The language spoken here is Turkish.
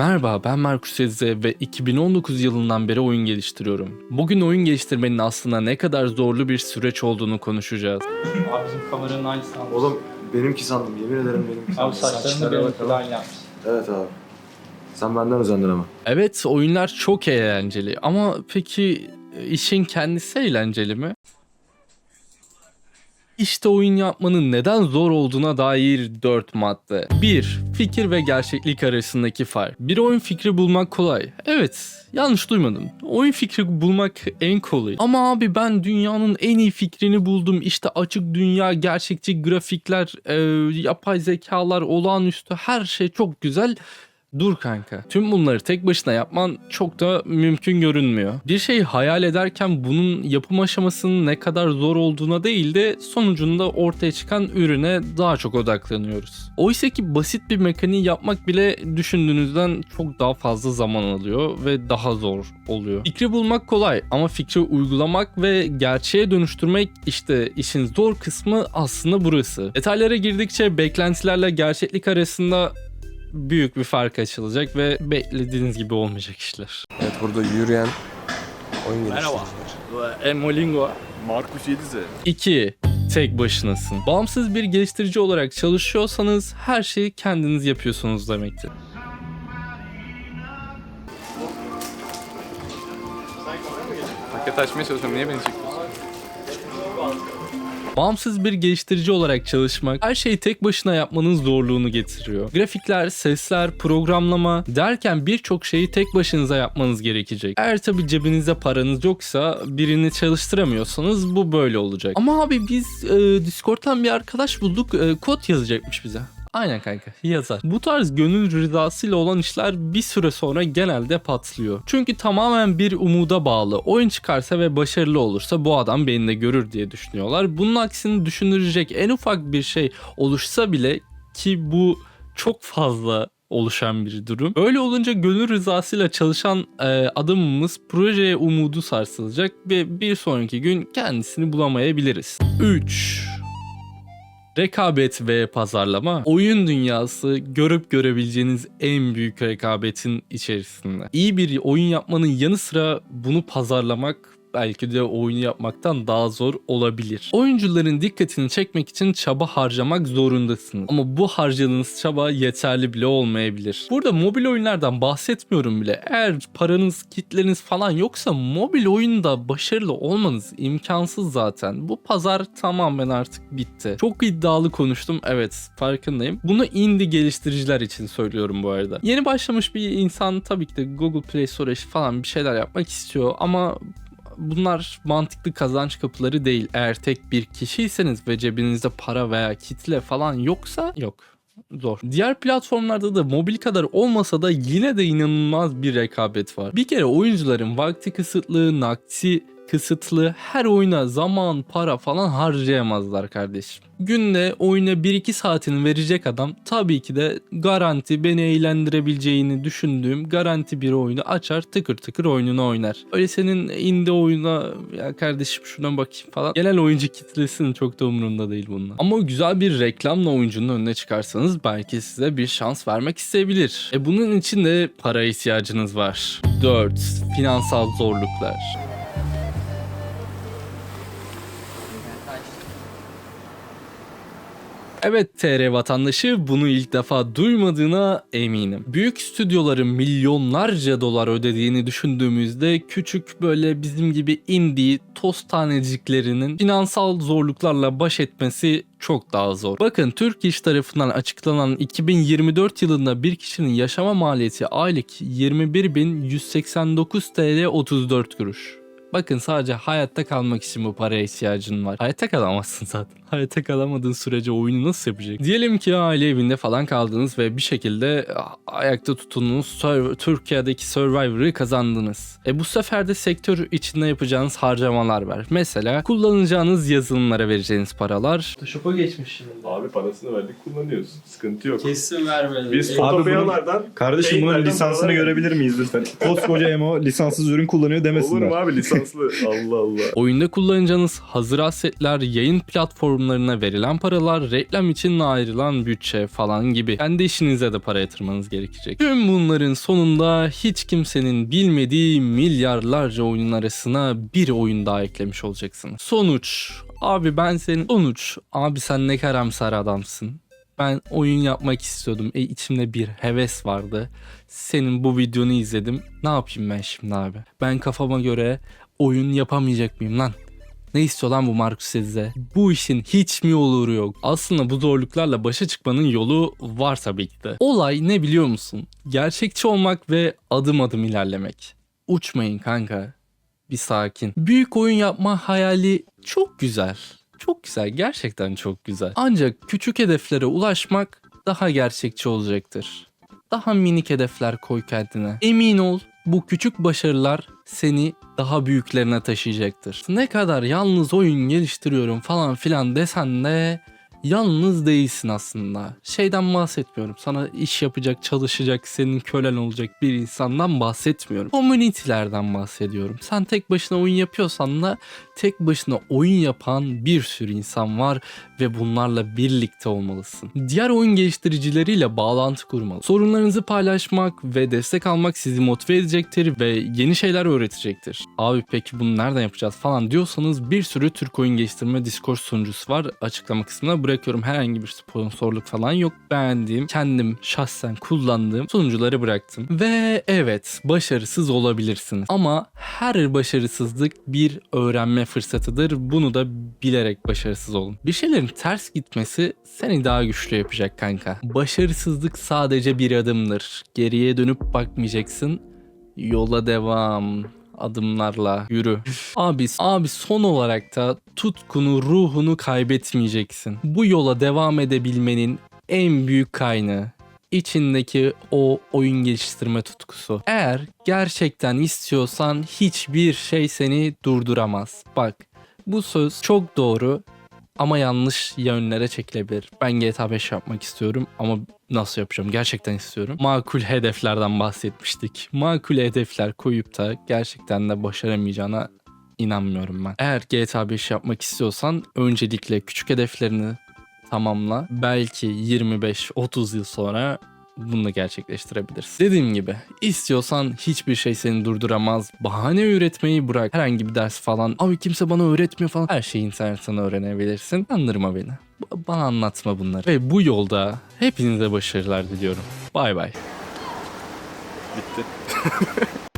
Merhaba ben Markus Ezze ve 2019 yılından beri oyun geliştiriyorum. Bugün oyun geliştirmenin aslında ne kadar zorlu bir süreç olduğunu konuşacağız. Abi bizim kameranın aynısı sandım. Oğlum benimki sandım. Yemin ederim benimki Abi sandım. saçlarını Saçlara benimki bakalım. falan yapmış. Evet abi. Sen benden özendin ama. Evet oyunlar çok eğlenceli ama peki e, işin kendisi eğlenceli mi? İşte oyun yapmanın neden zor olduğuna dair 4 madde. 1. Fikir ve gerçeklik arasındaki fark. Bir oyun fikri bulmak kolay. Evet, yanlış duymadın. Oyun fikri bulmak en kolay. Ama abi ben dünyanın en iyi fikrini buldum. İşte açık dünya, gerçekçi grafikler, e, yapay zekalar, olağanüstü her şey çok güzel. Dur kanka. Tüm bunları tek başına yapman çok da mümkün görünmüyor. Bir şeyi hayal ederken bunun yapım aşamasının ne kadar zor olduğuna değil de sonucunda ortaya çıkan ürüne daha çok odaklanıyoruz. Oysa ki basit bir mekaniği yapmak bile düşündüğünüzden çok daha fazla zaman alıyor ve daha zor oluyor. Fikri bulmak kolay ama fikri uygulamak ve gerçeğe dönüştürmek işte işin zor kısmı aslında burası. Detaylara girdikçe beklentilerle gerçeklik arasında büyük bir fark açılacak ve beklediğiniz gibi olmayacak işler. Evet burada yürüyen oyun Merhaba. geliştiriciler. Emolingo. Markus Yedize. 2. Tek başınasın. Bağımsız bir geliştirici olarak çalışıyorsanız her şeyi kendiniz yapıyorsunuz demektir. Paket açmaya çalışıyorum. Niye beni çekiyorsun? Bağımsız bir geliştirici olarak çalışmak her şeyi tek başına yapmanın zorluğunu getiriyor. Grafikler, sesler, programlama derken birçok şeyi tek başınıza yapmanız gerekecek. Eğer tabi cebinizde paranız yoksa birini çalıştıramıyorsanız bu böyle olacak. Ama abi biz e, Discord'dan bir arkadaş bulduk e, kod yazacakmış bize. Aynen kanka yazar. Bu tarz gönül rızasıyla olan işler bir süre sonra genelde patlıyor. Çünkü tamamen bir umuda bağlı. Oyun çıkarsa ve başarılı olursa bu adam beni de görür diye düşünüyorlar. Bunun aksini düşündürecek en ufak bir şey oluşsa bile ki bu çok fazla oluşan bir durum. Öyle olunca gönül rızasıyla çalışan e, adamımız projeye umudu sarsılacak ve bir sonraki gün kendisini bulamayabiliriz. 3. Rekabet ve pazarlama oyun dünyası görüp görebileceğiniz en büyük rekabetin içerisinde. İyi bir oyun yapmanın yanı sıra bunu pazarlamak belki de oyunu yapmaktan daha zor olabilir. Oyuncuların dikkatini çekmek için çaba harcamak zorundasınız. Ama bu harcadığınız çaba yeterli bile olmayabilir. Burada mobil oyunlardan bahsetmiyorum bile. Eğer paranız, kitleniz falan yoksa mobil oyunda başarılı olmanız imkansız zaten. Bu pazar tamamen artık bitti. Çok iddialı konuştum. Evet farkındayım. Bunu indie geliştiriciler için söylüyorum bu arada. Yeni başlamış bir insan tabii ki de Google Play Store falan bir şeyler yapmak istiyor ama bunlar mantıklı kazanç kapıları değil. Eğer tek bir kişiyseniz ve cebinizde para veya kitle falan yoksa yok. Zor. Diğer platformlarda da mobil kadar olmasa da yine de inanılmaz bir rekabet var. Bir kere oyuncuların vakti kısıtlı, nakti kısıtlı her oyuna zaman, para falan harcayamazlar kardeşim. Günde oyuna 1-2 saatini verecek adam tabii ki de garanti beni eğlendirebileceğini düşündüğüm garanti bir oyunu açar tıkır tıkır oyununu oynar. Öyle senin indie oyuna ya kardeşim şuna bakayım falan. Genel oyuncu kitlesinin çok da umurunda değil bunlar. Ama güzel bir reklamla oyuncunun önüne çıkarsanız belki size bir şans vermek isteyebilir. E bunun için de para ihtiyacınız var. 4. Finansal zorluklar. Evet TR vatandaşı bunu ilk defa duymadığına eminim. Büyük stüdyoların milyonlarca dolar ödediğini düşündüğümüzde küçük böyle bizim gibi indie toz taneciklerinin finansal zorluklarla baş etmesi çok daha zor. Bakın Türk İş tarafından açıklanan 2024 yılında bir kişinin yaşama maliyeti aylık 21.189 TL 34 kuruş. Bakın sadece hayatta kalmak için bu paraya ihtiyacın var. Hayatta kalamazsın zaten. Hayatta kalamadığın sürece oyunu nasıl yapacak? Diyelim ki aile evinde falan kaldınız ve bir şekilde ayakta tutunduğunuz Sur- Türkiye'deki Survivor'ı kazandınız. E bu sefer de sektör içinde yapacağınız harcamalar var. Mesela kullanacağınız yazılımlara vereceğiniz paralar. Photoshop'a geçmiş şimdi. Abi parasını verdik kullanıyoruz. Sıkıntı yok. Kesin vermedi. Biz fotoğraflardan Kardeşim bunun Beyinlerden lisansını görebilir miyiz lütfen? Koskoca Emo lisanssız ürün kullanıyor Olur demesinler. mu abi lisans şanslı. Allah Allah. Oyunda kullanacağınız hazır assetler, yayın platformlarına verilen paralar, reklam için ayrılan bütçe falan gibi kendi işinize de para yatırmanız gerekecek. Tüm bunların sonunda hiç kimsenin bilmediği milyarlarca oyunun arasına bir oyun daha eklemiş olacaksın. Sonuç, abi ben senin sonuç, abi sen ne karamsar adamsın. Ben oyun yapmak istiyordum. E içimde bir heves vardı. Senin bu videonu izledim. Ne yapayım ben şimdi abi? Ben kafama göre oyun yapamayacak mıyım lan? Ne istiyor lan bu Marcus size? Bu işin hiç mi olur yok? Aslında bu zorluklarla başa çıkmanın yolu var tabii ki de. Olay ne biliyor musun? Gerçekçi olmak ve adım adım ilerlemek. Uçmayın kanka. Bir sakin. Büyük oyun yapma hayali çok güzel. Çok güzel. Gerçekten çok güzel. Ancak küçük hedeflere ulaşmak daha gerçekçi olacaktır. Daha minik hedefler koy kendine. Emin ol bu küçük başarılar seni daha büyüklerine taşıyacaktır. Ne kadar yalnız oyun geliştiriyorum falan filan desen de yalnız değilsin aslında. Şeyden bahsetmiyorum. Sana iş yapacak, çalışacak, senin kölen olacak bir insandan bahsetmiyorum. Community'lerden bahsediyorum. Sen tek başına oyun yapıyorsan da tek başına oyun yapan bir sürü insan var ve bunlarla birlikte olmalısın. Diğer oyun geliştiricileriyle bağlantı kurmalı. Sorunlarınızı paylaşmak ve destek almak sizi motive edecektir ve yeni şeyler öğretecektir. Abi peki bunu nereden yapacağız falan diyorsanız bir sürü Türk oyun geliştirme Discord sunucusu var. Açıklama kısmına bırakıyorum. Herhangi bir sponsorluk falan yok. Beğendiğim, kendim şahsen kullandığım sunucuları bıraktım. Ve evet başarısız olabilirsiniz. Ama her başarısızlık bir öğrenme fırsatıdır. Bunu da bilerek başarısız olun. Bir şeylerin ters gitmesi seni daha güçlü yapacak kanka. Başarısızlık sadece bir adımdır. Geriye dönüp bakmayacaksın. Yola devam adımlarla yürü. Abi, abi son olarak da tutkunu, ruhunu kaybetmeyeceksin. Bu yola devam edebilmenin en büyük kaynağı içindeki o oyun geliştirme tutkusu. Eğer gerçekten istiyorsan hiçbir şey seni durduramaz. Bak bu söz çok doğru ama yanlış yönlere çekilebilir. Ben GTA 5 yapmak istiyorum ama nasıl yapacağım? Gerçekten istiyorum. Makul hedeflerden bahsetmiştik. Makul hedefler koyup da gerçekten de başaramayacağına inanmıyorum ben. Eğer GTA 5 yapmak istiyorsan öncelikle küçük hedeflerini tamamla. Belki 25-30 yıl sonra bunu da gerçekleştirebilirsin. Dediğim gibi istiyorsan hiçbir şey seni durduramaz. Bahane üretmeyi bırak. Herhangi bir ders falan. Abi kimse bana öğretmiyor falan. Her şeyi internetten öğrenebilirsin. Kandırma beni. B- bana anlatma bunları. Ve bu yolda hepinize başarılar diliyorum. Bay bay. Bitti.